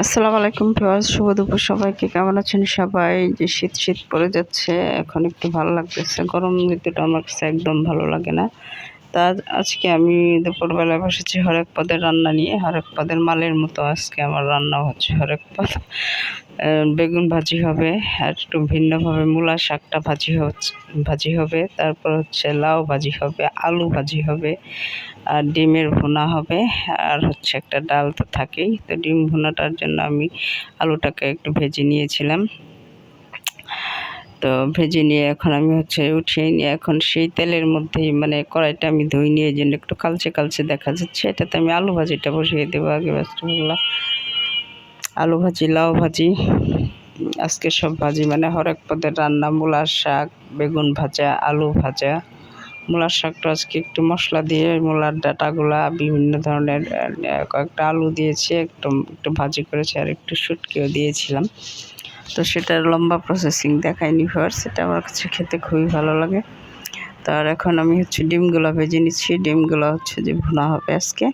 আসসালামু আলাইকুম ভিউয়ার্স, শুভ দুপুর সবাইকে। কেমন আছেন সবাই? যে শীত শীত পড়ে যাচ্ছে, এখন একটু ভালো লাগতেছে। গরম ঋতুটা আমার কাছে একদম ভালো লাগে না। তা আজকে আমি দুপুরবেলায় বসেছি হরেক পদের রান্না নিয়ে। হরেক পদের মালের মতো আজকে আমার রান্না হচ্ছে হরেক পদ বেগুন ভাজি হবে, আর একটু ভিন্নভাবে মূলা শাকটা ভাজি ভাজি হবে। তারপর হচ্ছে লাউ ভাজি হবে, আলু ভাজি হবে, আর ডিমের ভুনা হবে। আর হচ্ছে একটা ডাল তো থাকেই। তো ডিম ভুনাটার জন্য আমি আলুটাকে একটু ভেজে নিয়েছিলাম। তো ভেজে নিয়ে এখন আমি হচ্ছে উঠিয়ে নিয়ে এখন সেই তেলের মধ্যেই মানে কড়াইটা আমি ধুই নিয়ে জন্য একটু কালচে কালচে দেখা যাচ্ছে। এটাতে আমি আলু ভাজিটা বসিয়ে দেবো আগে ব্যস্তগুলো আলু ভাজি, লাউ ভাজি, আজকে সব ভাজি মানে হরেক পদের রান্না, মূলার শাক, বেগুন ভাজা, আলু ভাজা। মূলার শাকটা আজকে একটু মশলা দিয়ে মূলার ডাটাগুলা বিভিন্ন ধরনের কয়েকটা আলু দিয়েছি, একটু একটু ভাজি করেছি আর একটু শুটকিও দিয়েছিলাম। তো সেটার লম্বা প্রসেসিং দেখায়নি ফার্স সেটা আমার কাছে খেতে খুবই ভালো লাগে। তো আর এখন আমি হচ্ছে ডিমগুলো ভেজে নিচ্ছি। ডিমগুলো হচ্ছে যে ভুনা হবে আজকে।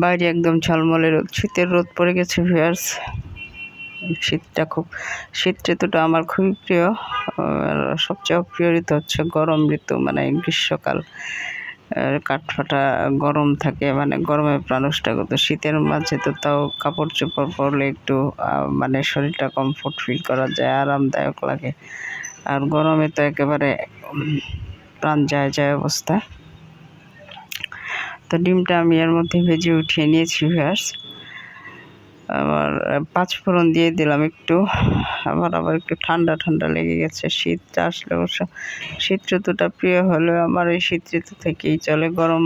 বাইরে একদম ঝলমলে রোদ, শীতের রোদ পড়ে গেছে ভিয়ার্স শীতটা খুব, শীত ঋতুটা আমার খুবই প্রিয়। সবচেয়ে প্রিয় ঋতু হচ্ছে গরম ঋতু মানে গ্রীষ্মকাল। কাঠফাটা গরম থাকে মানে গরমে প্রাণুষ্টা করতো শীতের মাঝে তো তাও কাপড় চোপড় পরলে একটু মানে শরীরটা কমফোর্ট ফিল করা যায়, আরামদায়ক লাগে। আর গরমে তো একেবারে প্রাণ যায় যায় অবস্থা। তো ডিমটা আমি এর মধ্যে ভেজে উঠিয়ে নিয়েছি ভিয়ার্স আবার পাঁচ ফোড়ন দিয়ে দিলাম একটু। আমার আবার একটু ঠান্ডা ঠান্ডা লেগে গেছে। শীতটা আসলে অবশ্য শীত ঋতুটা প্রিয় হলেও আমার এই শীত ঋতু থেকেই চলে। গরম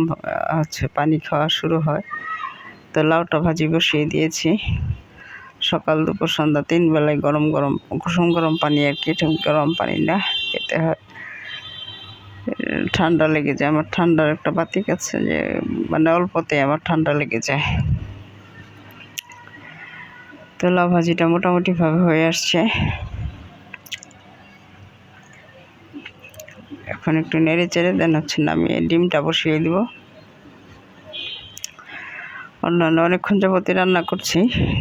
হচ্ছে পানি খাওয়া শুরু হয়। তো লাউটা ভাজি বসিয়ে দিয়েছি। সকাল, দুপুর, সন্ধ্যা তিন বেলায় গরম গরম, কুসুম গরম পানি আর কি গরম পানি না খেতে হয়। ঠান্ডা লেগে যায়। আমার ঠান্ডার একটা বাতিক আছে যে মানে অল্পতে আমার ঠান্ডা লেগে যায়। তো লাউ ভাজিটা মোটামুটিভাবে হয়ে আসছে। এখন একটু নেড়ে চেড়ে দেন হচ্ছে নামিয়ে ডিমটা বসিয়ে দিব। অন্যান্য অনেকক্ষণ যাবতীয় রান্না করছি।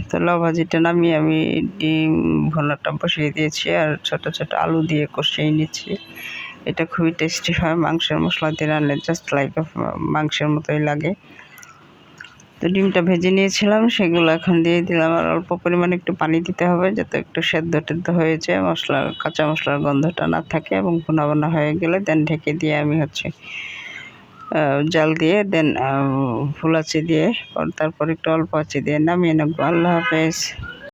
তো লাউ ভাজিটা নামিয়ে আমি ডিম ভোনাটা বসিয়ে দিয়েছি আর ছোট ছোট আলু দিয়ে কষিয়ে নিচ্ছি। এটা খুবই টেস্টি হয়, মাংসের মশলা দিয়ে রান্না জাস্ট লাইক মাংসের মতোই লাগে। তো ডিমটা ভেজে নিয়েছিলাম, সেগুলো এখন দিয়ে দিলাম। আর অল্প পরিমাণে একটু পানি দিতে হবে যাতে একটু সেদ্ধ টেদ্ধ হয়ে যায় মশলা কাঁচা মশলার গন্ধটা না থাকে এবং ভুনা ভুনা হয়ে গেলে দেন ঢেকে দিয়ে আমি হচ্ছে জাল দিয়ে দেন ফুল দিয়ে, তারপর একটু অল্প আচি দিয়ে নামিয়ে নেব। আল্লাহ হাফেজ।